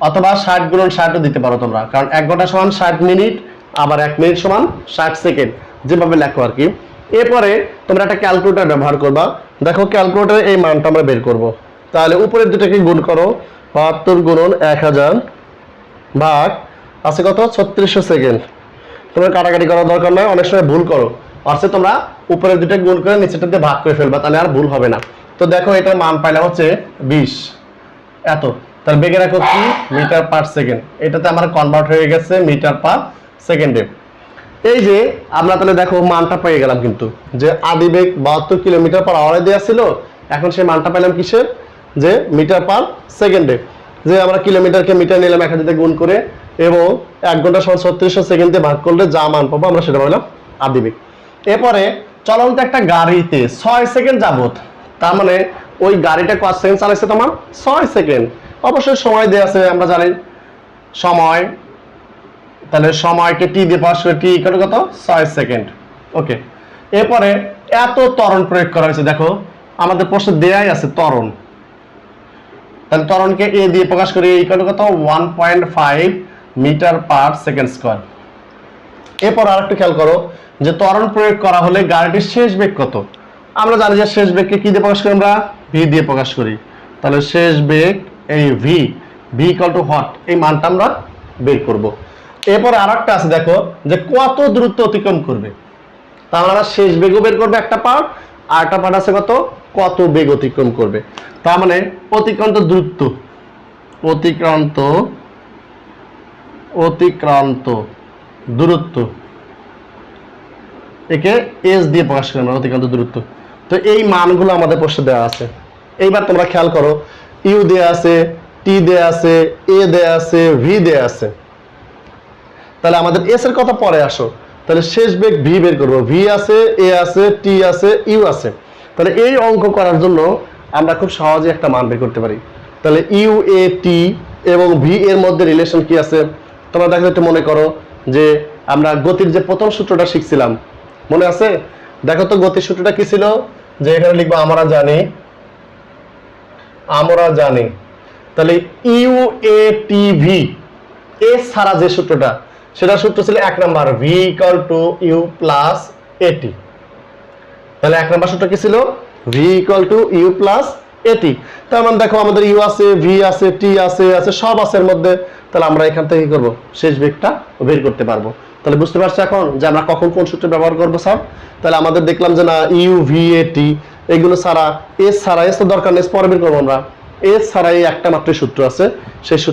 অথবা ষাট গুণন ষাটও দিতে পারো তোমরা। কারণ এক ঘণ্টা সমান ষাট মিনিট, আবার এক মিনিট সমান ষাট সেকেন্ড। যেভাবে লেখো আর কি। এরপরে তোমরা একটা ক্যালকুলেটর ব্যবহার করবা। দেখো ক্যালকুলেটরে এই মানটা আমরা বের করব। তাহলে উপরের দুটাকে গুণ করো। বাহাত্তর গুণন এক হাজার ভাগ আছে কত? ছত্রিশশো সেকেন্ড। তোমরা কাটাকাটি করার দরকার নয়, অনেক সময় ভুল করো। অর্থাৎ তোমরা উপরের দুটো গুণ করে নিচেটাতে ভাগ করে ফেলবা, তাহলে আর ভুল হবে না। তো দেখো এটার মান পাইলাম হচ্ছে বিশ। এত। তাহলে বেগে রাখো কি? Metre per second. এটাতে আমার কনভার্ট হয়ে গেছে মিটার পার সেকেন্ডে। এই যে, আমরা তাহলে দেখো মানটা পেয়ে গেলাম কিন্তু। যে আদি বেগ বাহাত্তর কিলোমিটার পার আওয়ারে দেওয়া ছিল, এখন সেই মানটা পেলাম কিসের? যে মিটার পার সেকেন্ডে। যে আমরা কিলোমিটারকে মিটার নিলাম এক হাজার গুণ করে, এবং এক ঘণ্টা সময় ছত্রিশশো সেকেন্ডে ভাগ করলে যা মান পাবো আমরা সেটা পেলাম আদি বেগ। এরপরে চলন্ত একটা গাড়িতে ছয় সেকেন্ড যাবত তার মানে ওই গাড়িটা কত সেকেন্ড চালাইছে তোমার? ছয় সেকেন্ড। অবশ্যই সময় দেওয়া আছে, আমরা জানি। সময়। তাহলে সময়কে টি দিয়ে পাস করে টি কত কত? ছয় সেকেন্ড ওকে এরপরে এত ত্বরণ প্রয়োগ করা হয়েছে, দেখো। আমাদের প্রশ্ন দেয়াই আছে ত্বরণ। তাহলে ত্বরণকে এ দিয়ে প্রকাশ করি, এই কত কত? One point five metre per second square এরপর আরেকটু খেয়াল করো, যে ত্বরণ প্রয়োগ করা হলে গাড়িটির শেষ বেগ কত? আমরা জানি যে শেষ বেগকে কি দিয়ে প্রকাশ করি আমরা? ভি দিয়ে প্রকাশ করি। তাহলে শেষ বেগ এই v v equal to what এই মানটা আমরা বের করব। এরপরে আর একটা আছে, দেখো, যে কত দ্রুত অতিক্রম করবে। তাহলে আমরা শেষ বেগও বের করবে একটা পার্ট আর একটা পার্ট আছে কত? কত বেগ অতিক্রম করবে। তার মানে অতিক্রান্ত দ্রুত অতিক্রান্ত অতিক্রান্ত দূরত্ব। একে এস দিয়ে প্রকাশ করি আমরা অতিক্রান্ত দূরত্ব। তো এই মানগুলো আমাদের প্রশ্নে দেওয়া আছে। এইবার তোমরা খেয়াল করো ইউ দেয়া আছে, টি দেয়া আছে, এ দেয়া আছে, ভি দেয়া আছে। তাহলে আমাদের এস এর কথা পরে আসো। তাহলে শেষ বেগ ভি বের করব। ভি আছে, এ আছে, টি আছে, ইউ আছে। তাহলে এই অঙ্ক করার জন্য আমরা খুব সহজে একটা মান বের করতে পারি। তাহলে ইউ, এ, টি এবং ভি এর মধ্যে রিলেশন কি আছে? তোমরা দেখো একটু মনে করো যে আমরা গতির যে প্রথম সূত্রটা শিখছিলাম, মনে আছে? দেখো তো গতির সূত্রটা কি ছিল? যে এখানে লিখব, আমরা জানি আমরা জানি। তাহলে u a t v s ছাড়া যে সূত্রটা, সেটা সূত্র ছিল এক number v equal to u plus at তাহলে এক নাম্বার সূত্র কি ছিল? V equal to u plus at তার মানে দেখো আমাদের ইউ আছে ভি আছে টি আছে আছে, সব আছে এর মধ্যে। তাহলে আমরা এখান থেকে কি করব? শেষ বেগটা বের করতে পারব। তাহলে বুঝতে পারছ এখন যে আমরা কখন কোন সূত্র ব্যবহার করব, স্যার? তাহলে আমাদের দেখলাম যে না ইউ ভি এ টি এগুলো ছাড়া এস ছাড়া এস তো দরকার নেই, পরে বের করব আমরা। এস ছাড়া এই একটা মাত্র সূত্র আছে, সেই সূত্র